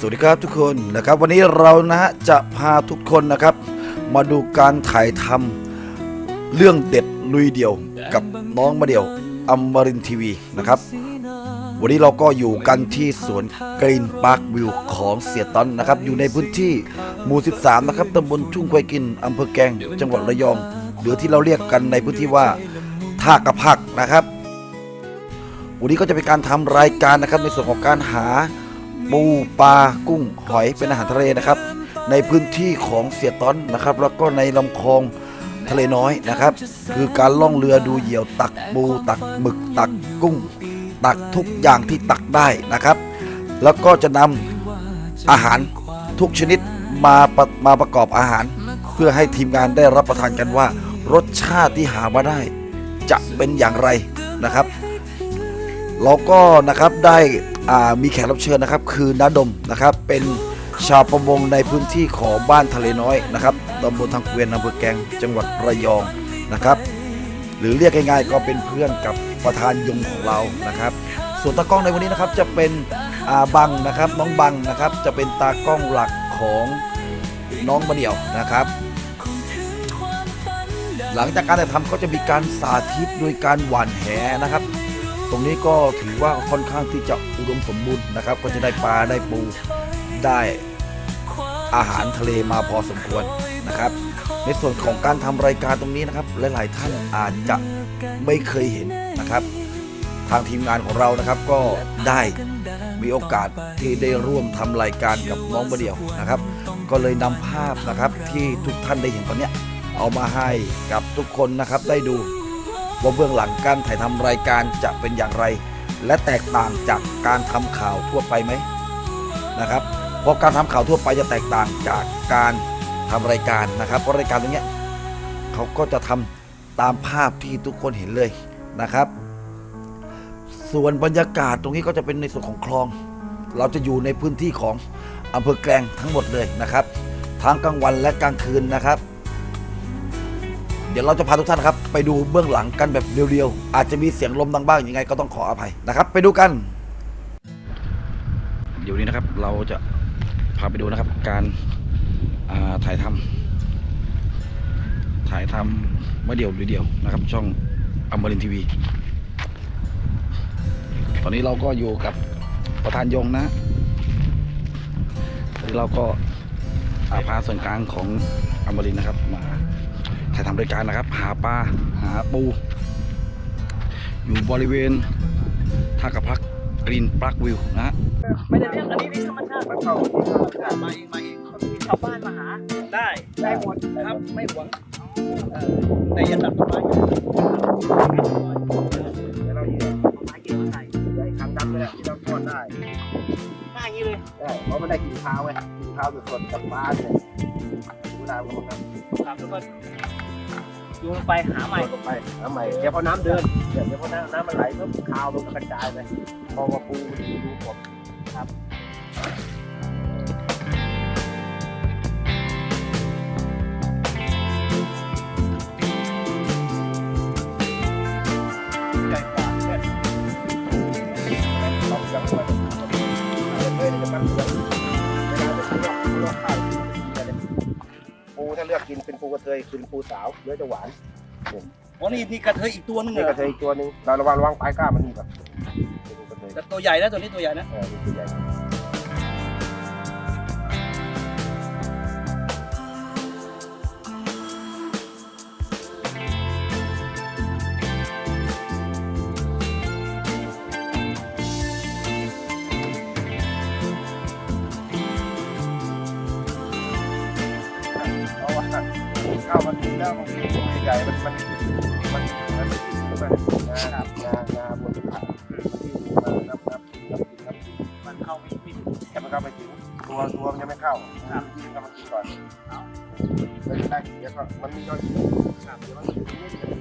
สวัสดีครับทุกคนนะครับ วันนี้เรานะฮะจะพาทุกคนนะครับ มาดูการถ่ายทำเรื่องเด็ดลุยเดี่ยวกับน้องมาเดี่ยวอมรินทีวีนะครับ วันนี้เราก็อยู่กันที่สวนกรีนปาร์ควิวของเสียตันนะครับ อยู่ในพื้นที่หมู่ 13 นะครับตำบลทุ่งควายกินอำเภอแกลงจังหวัดระยอง หรือที่เราเรียกกันในพื้นที่ว่าท่ากระพักนะครับ วันนี้ก็จะเป็นการทำรายการนะครับในส่วนของการหา ปูปลากุ้งหอยเป็นอาหารทะเลนะครับ ในพื้นที่ของเสียต้อนนะครับ แล้วก็ในลำคลองทะเลน้อยนะครับ คือการล่องเรือดูเหยี่ยวตักปูตักหมึกตักกุ้ง ตักทุกอย่างที่ตักได้นะครับ แล้วก็จะนำอาหารทุกชนิดมาประมาประกอบอาหาร เพื่อให้ทีมงานได้รับประทานกันว่า รสชาติที่หามาได้ จะเป็นอย่างไรนะครับ เราก็นะครับได้ มีแขกรับเชิญนะครับ คือนาดมนะครับ เป็นชาวประมงในพื้นที่ของบ้านทะเลน้อยนะครับตำบลทางเกวียนอำเภอแกงจังหวัดระยองนะครับ หรือเรียกง่ายๆก็เป็นเพื่อนกับประธานยงของเรานะครับ ส่วนตากล้องในวันนี้นะครับจะเป็นบังนะครับน้องบังนะครับ จะเป็นตากล้องหลักของน้องมะเดี่ยวนะครับ หลังจากการถ่ายทำก็จะมีการสาธิตโดยการหว่านแหนะครับ ตรงนี้ก็ถือว่าค่อนข้างที่จะอุดมสมบูรณ์นะครับ ก็จะได้ปลาได้ปูได้อาหารทะเลมาพอสมควรนะครับ ในส่วนของการทำรายการตรงนี้นะครับ หลายๆท่านอาจจะไม่เคยเห็นนะครับ ทางทีมงานของเรานะครับก็ได้มีโอกาสที่ได้ร่วมทำรายการกับน้องบะเดียวนะครับ ก็เลยนำภาพนะครับที่ทุกท่านได้เห็นตอนนี้เอามาให้กับทุกคนนะครับได้ดู ว่าเบื้องหลังการถ่ายทำรายการจะเป็นอย่างไร และแตกต่างจากการทำข่าวทั่วไปไหมนะครับเพราะการทำข่าวทั่วไปจะแตกต่างจากการทำรายการนะครับเพราะรายการตรงนี้เขาก็จะทำตามภาพที่ทุกคนเห็นเลยนะครับ ส่วนบรรยากาศตรงนี้ก็จะเป็นในส่วนของคลอง เราจะอยู่ในพื้นที่ของอำเภอแกลงทั้งหมดเลยนะครับทั้งกลางวันและกลางคืนนะครับ เดี๋ยวเราจะพาทุกท่านนะครับไปดูเบื้องหลังกันแบบเรียวๆ อาจจะมีเสียงลมดังบ้างยังไงก็ต้องขออภัยนะครับ ไปดูกัน เดี๋ยวนี้นะครับเราจะพาไปดูนะครับการอ่าถ่ายทำถ่ายทำเมื่อเดียวหรือเดียวนะครับ ช่องอมรินทีวี ตอนนี้เราก็อยู่กับประธานยงนะตอนนี้เราก็อาพาส่วนกลางของอมรินทร์นะครับมา ถ่ายทำรายการนะครับ หาปลาหาปู อยู่บริเวณท่ากระพักกรีนปลักวิวนะฮะไม่ได้เรื่องอันนี้นี่ธรรมชาติมันเข้ามาเองมาเองมีชาวบ้านมาหาได้ได้หมดครับไม่หวงเออแต่อย่าตัดต้นไม้แล้วเราเหยื่อต้นไม้เก็บมาใส่ไอ้คางดำนี่แหละที่เราทอดได้ง่ายอย่างนี้เลยได้เพราะมันได้กลิ่นคาวไงกลิ่นคาวสดๆจากปลาเนี่ยเวลามันนั้นครับแล้วก็ โยนลงไปหาใหม่ลงไปหาใหม่เดี๋ยวพอน้ำเดินเดี๋ยวพอน้ำน้ำมันไหลปุ๊บคาวมันก็กระจายไปพอมาปูดูดูผมครับ กกินเป็นปูกระเทยคือปูสาวเนื้อจะหวานอ๋อนี่นี่กระเทยอีกตัวนึงเหรนี่อกระเทยอีกตัวหนึงเราระวังระวังปลายก้านมันนี่ก่อนเป็นปูกระเทยแต่ตัวใหญ่นะตัวนี้ตัวใหญ่นะ เออนี่ตัวใหญ่ มันมันมันมันม่ถึงาบงางาบนขาที่มันนับนับนับนับมันเข้าไม่ไม่ถึงแต่มันเข้าไปถึงตัวตัวมันยังไม่เข้าครับกินก็มากินก่อนแล้วได้กินแล้วก็มันมีย่อยครับเดี๋ยวมันถึงนิดนึง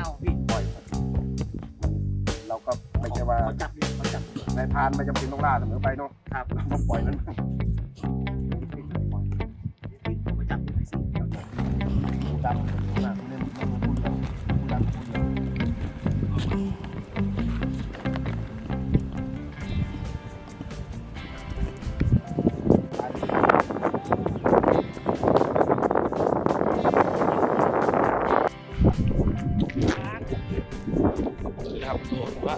เอาวิ่งปล่อยเราก็ไม่ใช่ว่าเจับนายพรานไม่จำเป็นต้องล่าเสมอไปเนาะครับเราก็ปล่อยมัน ครับทุกคนว่า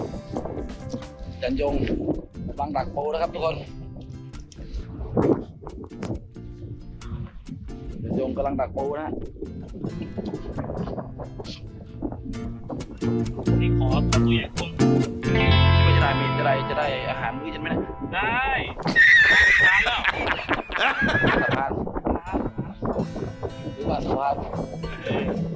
จันยงกำลังดักปูนะครับทุกคนจันยงกำลังดักปูนะฮะนี่ขอตัวใหญ่กว่าคิดว่าจะได้มีจะได้จะได้อาหารมื้อเย็นไหมเนี่ยได้ทานแล้วสะพานหรือว่าสะพา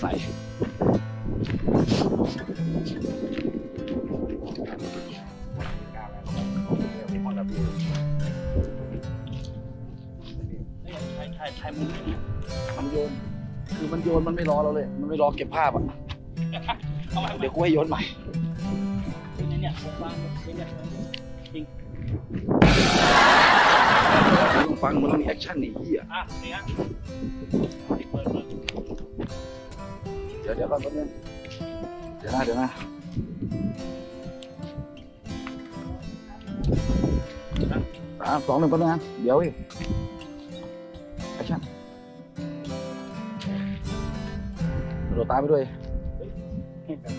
ใส่ใช่ใช่ใช่มันมันโยน คือมันโยนมันไม่รอเราเลย มันไม่รอเก็บภาพอะ เอามาเดี๋ยวกูให้โยนใหม่เนี่ยเนี่ยผมวางเนี่ยเนี่ย ต้องฟังมันต้องมีแอคชั่นนี่เหี้ยอะนี่ฮะเปิดเปิดเดี๋ยวเดี๋ยวก่อนแป๊บนึงเดี๋ยวนะเดี๋ยวนะสามสองหนึ่งแป๊บนึงนะเดี๋ยวอีกแอคชั่นกระโดดตามไปด้วย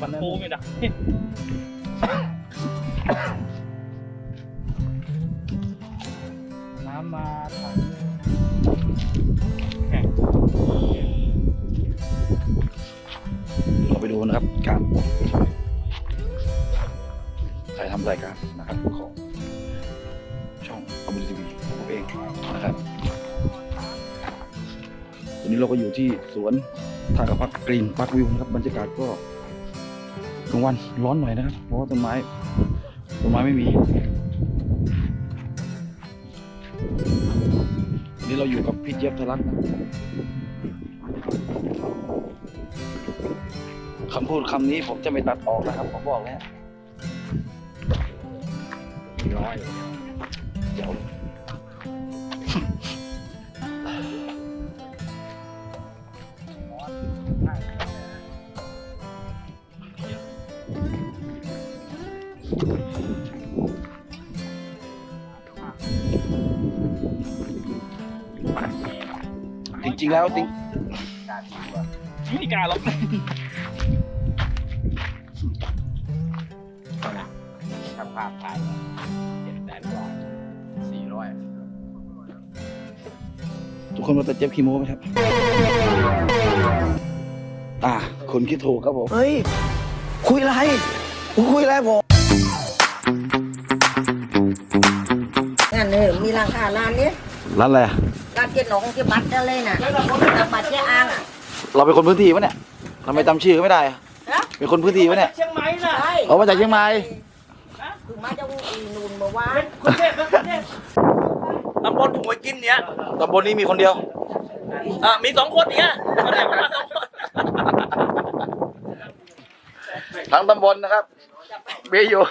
มันโค้งไม่ได้ ที่สวนท่ากับพักกรีนพักวิวนะครับบรรยากาศก็กลางวันร้อนหน่อยนะครับ เพราะว่าต้นไม้ต้นไม้ไม่มีนนี่เราอยู่กับพี่เจี๊ยบทะลักนะคำพูดคำนี้ผมจะไม่ตัดออกนะครับผมบอกแล้วร้อยเดี๋ยว จริงๆแล้วจริงวิธีการเราทำภาพถ่ายเจ็ดแสนกว่าสี่ร้อยทุกคนมาแต่เจ็บคีโมไหมครับ อ่าคนคิดถูกครับผม เฮ้ย คุยอะไร คุยอะไรผม งานเออมีราคาร้านเนี้ยร้านอะไรอะร้านเจ๊หนองเจ๊บัตรอะไรน่ะตบัตรเจ๊อ่างอะเราเป็นคนพื้นที่ปะเนี่ยทำไมจำชื่อเขาไม่ได้อะฮะเป็นคนพื้นที่ปะเนี่ยเชียงใหม่น่ะใช่เอามาจากเชียงใหม่คือมาจากอีนูนเมื่อวานเป็นคนเทพนะคนเทพตำบลหัวกินเนี้ยตำบลนี้มีคนเดียวอะมีสองคนเนี้ยคนเดียวมาสองคนทั้งตำบลนะครับ มีอยู่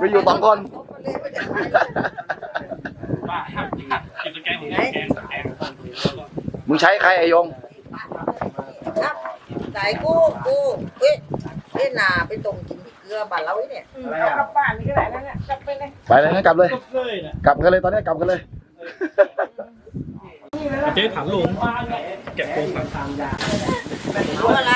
มีอยู่สองคนบ้าจิตแกงของแกงแกงมึงใช้ใครไอยงครับสายกูกูเอ้ยเอ้ยนาไปตรงกินที่เกลือบ้านเราเนี่ยเอากลับบ้านไปเลยงั้นกลับเลยจบเลยนะกลับกันเลยตอนนี้กลับกันเลยเจ๊ถามลุงเก็บโค้งก่อนรู้อะไร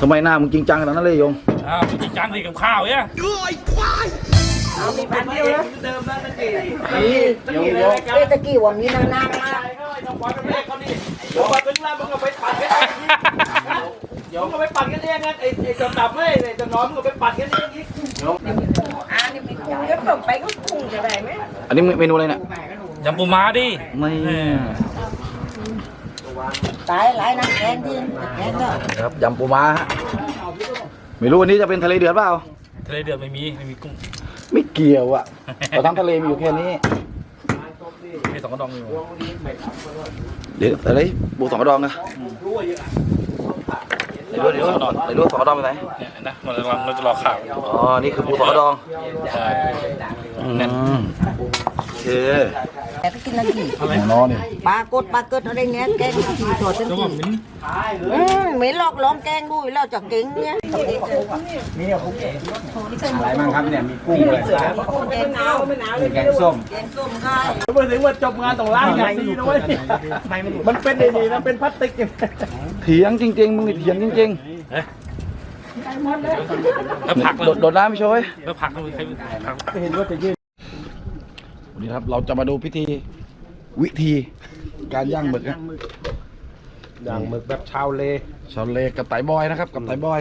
ทำไมหน้ามึงจริงจังขนาดนั้นเลยยงอ้าวจริงจังสิกับข้าวเนี่ยเอามีพันเดียวนะเดิมแล้วนั่นเองนี่เอ้ยตะกี้วันนี้นานๆมาต้องวัดกันเลขเขานี่เดี๋ยววัดเป็นล่ามึงก็ไปปั่นกันเองเดี๋ยวมึงก็ไปปั่นกันเองนะไอ้ไอ้จำดับไม่ไอ้จำน้อยมึงก็ไปปั่นกันเองอีกอ่านี่ไม่คุ้งเดี๋ยวเพิ่มไปก็คุ้งจะได้ไหมอันนี้เมนูอะไรเนี่ยยำปูม้าดิไม่ ตายหลายน้ำแกงที่แกงก็ครับยำปูม้าฮะไม่รู้วันนี้จะเป็นทะเลเดือดเปล่า ทะเลเดือดไม่มีไม่มีกุ้งไม่เกี่ยวอะเราทั้งทะเลมีอยู่แค่นี้มีสองกระดองอยู่เดี๋ยวอะไรบูสองกระดองนะไหนดูไหนดูไหนดูสองกระดองไปไหนเนี่ยนะมันจะรอมันจะรอข่าวอ๋อนี่คือบูสองกระดองใช่แน่นโอเค แต่ก็กินนาทีแน่นอนนี่ปลากดปลาเกิดอะไรเงี้ยแกงทีตัวเต็มที่อืมเหม็นหลอกล้อมแกงด้วยแล้วจะเก่งเนี่ยอะไรบ้างครับเนี่ยมีกุ้งเลยแกงหนาวไม่หนาวเลยแกงส้มแกงส้มค่ะเมื่อถึงว่าจบงานต้องล้างอย่างดีนะเว้ยมันเป็นดีๆนะเป็นพลาสติกอย่างเถียงจริงๆมึงนี่เถียงจริงแล้วผักๆโดดโดดน้ำไม่ช่วยแล้วผักมันใครผักเห็นว่าจะยืด วันนี้ครับเราจะมาดูพิธีวิธีการย่างหมึกนะอย่างหมึกแบบชาวเล ชาวเลกับไต่บอยนะครับ กับไต่บอย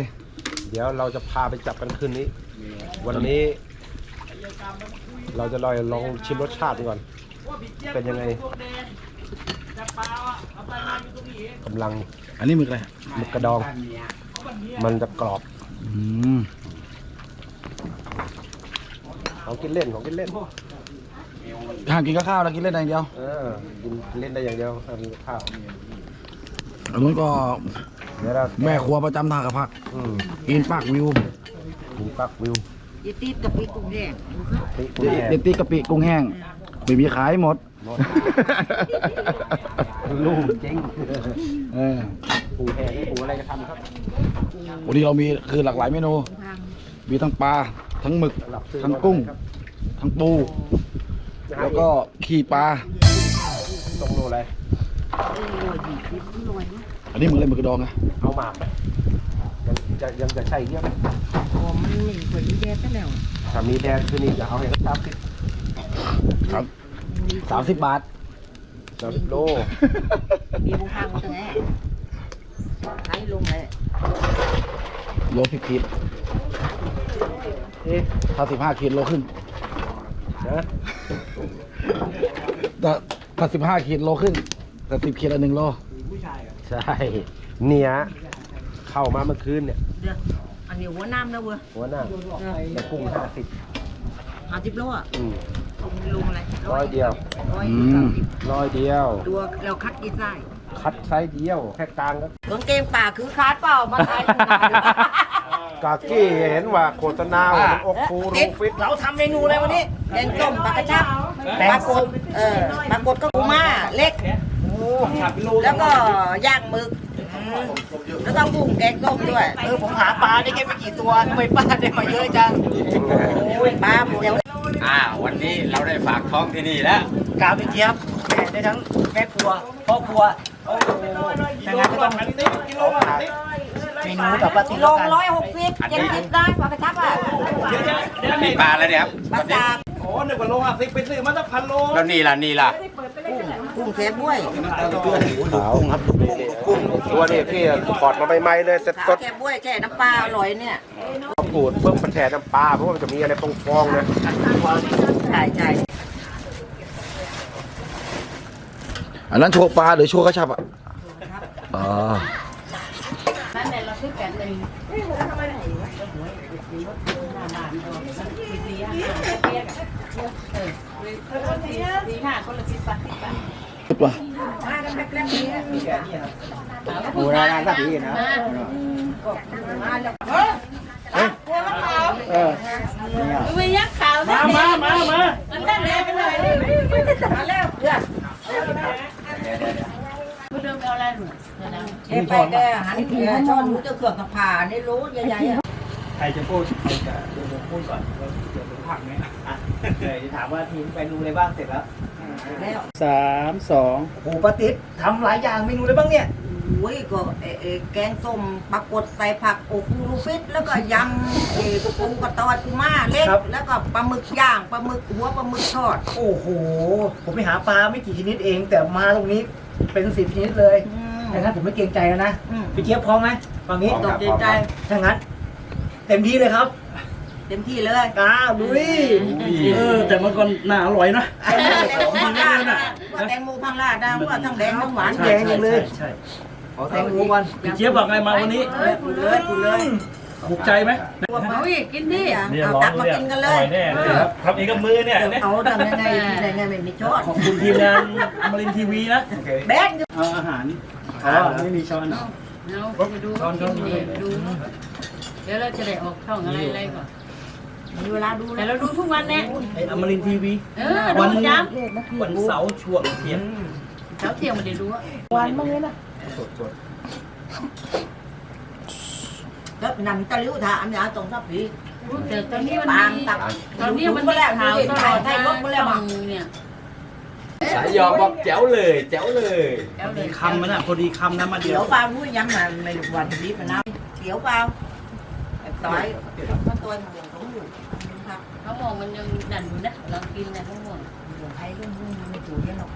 เดี๋ยวเราจะพาไปจับกันคืนนี้ วันนี้ เราจะลอยลองชิมรสชาติดูก่อน เป็นยังไงกำลัง อันนี้หมึกอะไรหมึกกระดอง มันจะกรอบอืมของกินเล่นของกินเล่น ห้ามกินกับข้าวนะกินเล่นอย่างเดียวเออกินเล่นได้อย่างเดียวห้ามกินกับข้าวอันนู้นก็เดี๋ยวเราแม่ครัวประจำท่ากระพักอืมกินปากวิวกินปักวิวยีตีดกับปีกุ้งแดงติเดเดดตี้กะปิกุ้งแห้งไม่มีขายหมด ลูกเจ๊งเออปูแห้งปูอะไรก็ทำครับวันนี้เรามีคือหลากหลายเมนูมีทั้งปลา ทั้งหมึกสลับซื้อทั้งกุ้ง ทั้งปู แล้วก็ขี้ปลาตรงโลอะไรอันนี้มึงเล่นหมึกกระดองนะเอาหมากไหมยังจะยังจะใช่เยี่ยมโอ้มันมีคนแดงซะแล้วถ้ามีแดงคือนี่จะเอาให้เขาจับสิครับสามสิบบาทสามสิบโลมีบุ้งพังตรงไหนใช้ลงเลยโลสิบขีดถ้าสิบห้าขีดโลครึ่งนะ แต่ถ้าสิบห้าขีดโลครึ่งแต่สิบขีดละหนึ่งโล ใช่เนี่ยเข้ามาเมื่อคืนเนี่ย เดี๋ยวอันนี้หัวน้ำนะเว้ยหัวหน้าแต่กุ้งห้าสิบห้าสิบโลอะอืมลงอะไรร้อยเดียวร้อยอืมร้อยเดียว ตัวเราคัดกี่ไส้คัดไซส์เดียวแค่กลางก็กางเกงป่าคือคาดเปล่ามาทายกากี้เห็นว่าโฆษณาว่ามันอกฟูรูฟิตเราทำเมนูอะไรวันนี้แกงส้มปลากระชับ ปลากดเออปลากดก็กูม่าเล็ก แล้วก็ย่างหมึกอืมแล้วก็กุ้งแกงส้มด้วย เออผมหาปลาได้แค่ไม่กี่ตัวทำไมป้าได้มาเยอะจังโอ้ยปลาหมดแล้วอ่าวันนี้เราได้ฝากท้องที่นี่แล้วกาวพี่เจี๊ยบแม่ได้ทั้งแม่ครัวพ่อครัวโอ้โหดังนั้นก็ต้องเมนูกับปลาติลแล้วงกันร้อยหกสิบเจ็ดสิบได้ปลากระชับอะมีปลาแล้วเนี่ยครับปลาสากโอ้ห นึ่งกว่าโลอะสิไปซื้อมาตั้งพันโลแล้วนี่ล่ะนี่ล่ะกุ้งเสียบ้วยขาวครับตัวนี้พี่ถอดมาใหม่ๆเลยเสร็จขาสดแค่บ้วยแค่น้ำปลาอร่อยเนี่ยพอขูดเพิ่มมันแฉน้ำปลาเพราะว่ามันจะมีอะไรฟองๆนะใช่ใช่อันนั้นโชว์ปลาหรือโชว์กระชับอะอ๋อ คิดว่าโอ้ยร้านสักทีนะไม่ยักขาวมามามามามันได้แล้วไปเลยมาแล้วเพื่อนคุณเดิมเอาอะไรหนูเอ้ไปแกหันเออช้อนรู้จะเกือบกับผ่านี่รู้ใหญ่ๆอะใครจะพูดใครจะเดี๋ยวผมพูดก่อนว่าเดี๋ยวผมผักไหมอะเดี๋ยวจะถามว่าทีมเมนูอะไรบ้างเสร็จแล้ว แล้วสามสองโอ้ป้าติ๊ดทำหลายอย่างเมนูอะไรบ้างเนี่ย โอ้ยก็เอ่อเอ่อแกงส้มปลากดใส่ผักโอ้คูลูฟิต แล้วก็ยำเอ่อปูกระตอยปูม่าเล็กแล้วก็ปลาหมึกย่างปลาหมึกหัวปลาหมึกทอดโอ้โห ผมไปหาปลาไม่กี่ชนิดเอง แต่มาตรงนี้เป็นสิบชนิดเลยอืมดังนั้นผมไม่เกรงใจแล้วนะอืมพี่เจี๊ยบพร้อมไหมฝั่งนี้ตกใจใจถ้างั้นเต็มที่เลยครับ เต็มที่เลย อ้าวลุยเออ แต่มันก็น่าอร่อยนะ แตงโมพังลาดนะว่าแตงโมพังลาดนะว่าทั้งแดงทั้งหวานแดงอย่างเลย ใช่ขอแตงโมก่อนพี่เจี๊ยบบอกไงมาวันนี้เลยกูเลยกูเลยอถูกใจไหมเอาอีกกินดิเอาตักมากินกันเลยแน่เลยครับทำเองกับมือเนี่ยเนี่ยเอาทำยังไงกินได้ไงไม่มีช้อนขอบคุณทีมงานอมรินทีวีนะแบนเอาอาหารอ๋อไม่มีช้อนเหรอเอาไปดูกินดิไปดูเดี๋ยวเราจะได้ออกช่องอะไรอะไรก่อน มีเวลาดูแต่เราดูทุกวันแน่ไออมรินทีวี เออดูประจวันเสาร์ช่วงเที่ยงำเช้าเที่ยงมาเดี๋ยวดูอะก็นำตะลิ้วถามยาตรงทับผีแต่ตอนนี้มันปางมีตักตอนนี้มันมีข่าวตลอดนะช่องเนี่ยสายยอบอกแจ๋วเลยแจ๋วเลยแล้วเลดียคำมันอะพอดีคำนะมาเดีเดี๋ยยววเปล่ารู้ยังมาไม่วันนี้มันน้ำเดี๋ยวเปล่า ต่อยมาตัวหมูของอยู่ครับเขามองมันยังดันอยู่นะเรากินนะเขามองไอ้เรื่องนี้มันไม่ถูกยังหรอก